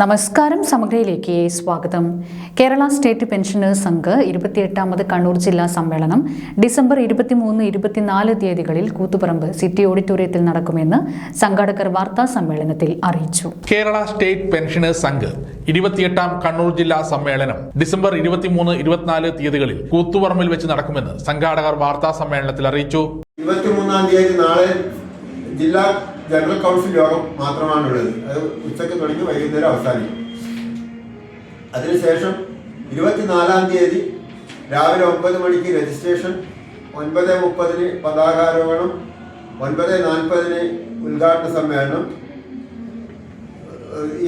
നമസ്കാരം സമഗ്രയിലേക്ക് സ്വാഗതം. കേരള സ്റ്റേറ്റ് പെൻഷനേഴ്സ് സംഘ് ഇരുപത്തിയെട്ടാമത് കണ്ണൂർ ജില്ലാ സമ്മേളനം ഡിസംബർ ഇരുപത്തിമൂന്ന് ഇരുപത്തിനാല് തീയതികളിൽ കൂത്തുപറമ്പ് സിറ്റി ഓഡിറ്റോറിയത്തിൽ നടക്കുമെന്ന് സംഘാടകർ വാർത്താ സമ്മേളനത്തിൽ അറിയിച്ചു. കേരള സ്റ്റേറ്റ് പെൻഷനേഴ്സ് സംഘ് ഇരുപത്തിയെട്ടാം കണ്ണൂർ ജില്ലാ സമ്മേളനം ഡിസംബർ ഇരുപത്തിമൂന്ന് ഇരുപത്തിനാല് തീയതികളിൽ കൂത്തുപറമ്പിൽ വെച്ച് നടക്കുമെന്ന് സംഘാടകർ വാർത്താ സമ്മേളനത്തിൽ അറിയിച്ചു. ഇരുപത്തിമൂന്നാം തീയതി നാളെ ജില്ലാ ജനറൽ കൗൺസിൽ യോഗം മാത്രമാണുള്ളത്. അത് ഉച്ചയ്ക്ക് തുടങ്ങി വൈകുന്നേരം അവസാനിക്കും. അതിനുശേഷം ഇരുപത്തിനാലാം തീയതി രാവിലെ ഒമ്പത് മണിക്ക് രജിസ്ട്രേഷൻ ഒൻപത് മുപ്പതിന് പതാകാരോഹണം ഒൻപത് നാൽപ്പതിന് ഉദ്ഘാടന സമ്മേളനം.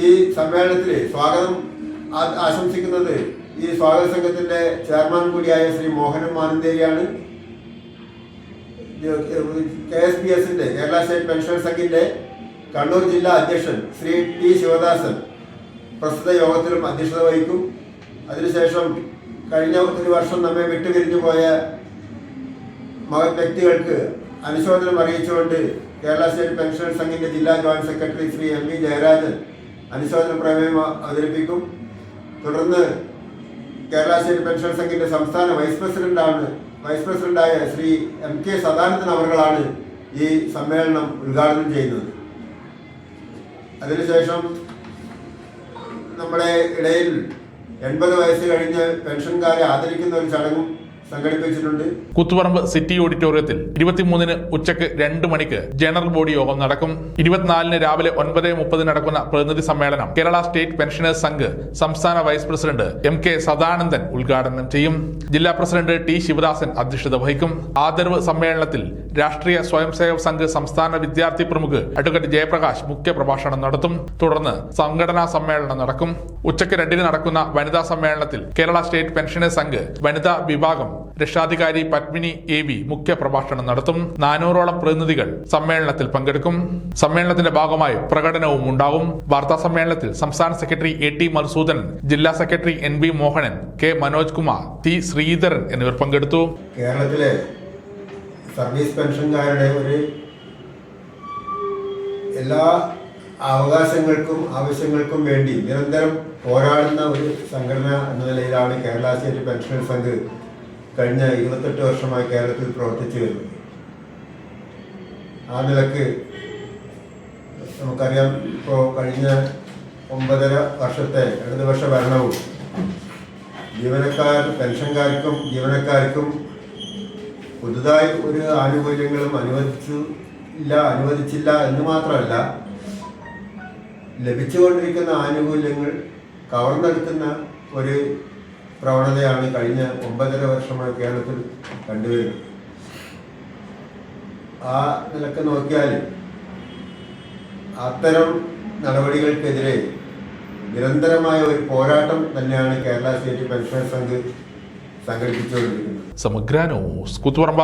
ഈ സമ്മേളനത്തിൽ സ്വാഗതം ആശംസിക്കുന്നത് ഈ സ്വാഗത സംഘത്തിന്റെ ചെയർമാൻ കൂടിയായ ശ്രീ മോഹനൻ മാനന്തേരിയാണ്. കെ എസ് പി എസിന്റെ കേരള സ്റ്റേറ്റ് പെൻഷൻ സംഘിന്റെ കണ്ണൂർ ജില്ലാ അധ്യക്ഷൻ ശ്രീ ടി ശിവദാസൻ പ്രസ്തുത യോഗത്തിലും അധ്യക്ഷത വഹിക്കും. അതിനുശേഷം കഴിഞ്ഞ ഒരു വർഷം നമ്മെ വിട്ടുപിരിഞ്ഞു പോയ വ്യക്തികൾക്ക് അനുശോചനം അറിയിച്ചുകൊണ്ട് കേരള സ്റ്റേറ്റ് പെൻഷൻ സംഘിന്റെ ജില്ലാ joint secretary Shri M V Jayarajan അനുശോചന പ്രമേയം അവതരിപ്പിക്കും. തുടർന്ന് കേരള സ്റ്റേറ്റ് പെൻഷൻ സംഘിന്റെ സംസ്ഥാന വൈസ് പ്രസിഡന്റാണ് വൈസ് പ്രസിഡന്റായ ശ്രീ എം കെ സദാനന്ദൻ അവർകളാണ് ഈ സമ്മേളനം ഉദ്ഘാടനം ചെയ്യുന്നത്. അതിനുശേഷം നമ്മുടെ ഇടയിൽ എൺപത് വയസ്സ് കഴിഞ്ഞ് പെൻഷൻകാരെ ആദരിക്കുന്ന ഒരു ചടങ്ങും സംഘടിപ്പിച്ചിട്ടുണ്ട്. കൂത്തുപറമ്പ് സിറ്റി ഓഡിറ്റോറിയത്തിൽ ഇരുപത്തിമൂന്നിന് ഉച്ചയ്ക്ക് രണ്ട് മണിക്ക് ജനറൽ ബോഡി യോഗം നടക്കും. ഇരുപത്തിനാലിന് രാവിലെ ഒൻപത് മുപ്പതിന് നടക്കുന്ന പ്രതിനിധി സമ്മേളനം കേരള സ്റ്റേറ്റ് പെൻഷനേഴ്സ് സംഘ് സംസ്ഥാന vice president M K Sadanandan ഉദ്ഘാടനം ചെയ്യും. ജില്ലാ പ്രസിഡന്റ് ടി ശിവദാസൻ അധ്യക്ഷത വഹിക്കും. ആദരവ് സമ്മേളനത്തിൽ രാഷ്ട്രീയ സ്വയം സേവക് സംഘ് സംസ്ഥാന വിദ്യാർത്ഥി പ്രമുഖ് അഡ്വക്കേറ്റ് ജയപ്രകാശ് മുഖ്യ പ്രഭാഷണം നടത്തും. തുടർന്ന് സംഘടനാ സമ്മേളനം നടക്കും. ഉച്ചയ്ക്ക് രണ്ടിന് നടക്കുന്ന വനിതാ സമ്മേളനത്തിൽ കേരള സ്റ്റേറ്റ് പെൻഷനേഴ്സ് സംഘ് വനിതാ വിഭാഗം രക്ഷാധികാരി പത്മിനി എ വി മുഖ്യ പ്രഭാഷണം നടത്തും. നാനൂറോളം പ്രതിനിധികൾ സമ്മേളനത്തിൽ പങ്കെടുക്കും. സമ്മേളനത്തിന്റെ ഭാഗമായി പ്രകടനവും ഉണ്ടാകും. വാർത്താ സമ്മേളനത്തിൽ സംസ്ഥാന സെക്രട്ടറി എ ടി മധുസൂദനൻ ജില്ലാ secretary N B Mohanan K Manoj Kumar T Sreedharan എന്നിവർ പങ്കെടുത്തു. കേരളത്തിലെ സർവീസ് പെൻഷൻകാരുടെ ഒരു എല്ലാ അവകാശങ്ങൾക്കും ആവശ്യങ്ങൾക്കും വേണ്ടി നിരന്തരം പോരാടുന്ന ഒരു സംഘടന എന്ന നിലയിലാണ് കേരള സ്റ്റേറ്റ് പെൻഷൻ സംഘ് കഴിഞ്ഞ ഇരുപത്തെട്ട് വർഷമായി കേരളത്തിൽ പ്രവർത്തിച്ചു വരുന്നത് ആ നിലയ്ക്ക് നമുക്കറിയാം ഇപ്പോൾ കഴിഞ്ഞ ഒമ്പതര വർഷത്തെ ഇടതുപക്ഷ ഭരണവും ജീവനക്കാർ പെൻഷൻകാർക്കും ജീവനക്കാർക്കും പുതുതായി ഒരു ആനുകൂല്യങ്ങളും അനുവദിച്ചു ഇല്ല അനുവദിച്ചില്ല എന്ന് മാത്രമല്ല ലഭിച്ചുകൊണ്ടിരിക്കുന്ന ആനുകൂല്യങ്ങൾ കവർന്നെടുക്കുന്ന ഒരു പ്രവണതയാണ് കഴിഞ്ഞ ഒമ്പതര വർഷമായി കേരളത്തിൽ കണ്ടുവരുന്നത്. ആ നിലയ്ക്ക് നോക്കിയാൽ അത്തരം നടപടികൾക്കെതിരെ നിരന്തരമായ ഒരു പോരാട്ടം തന്നെയാണ് കേരള സ്റ്റേറ്റ് പെൻഷൻ സംഘ് സംഘടിപ്പിച്ചുകൊണ്ടിരിക്കുന്നത്. സമഗ്ര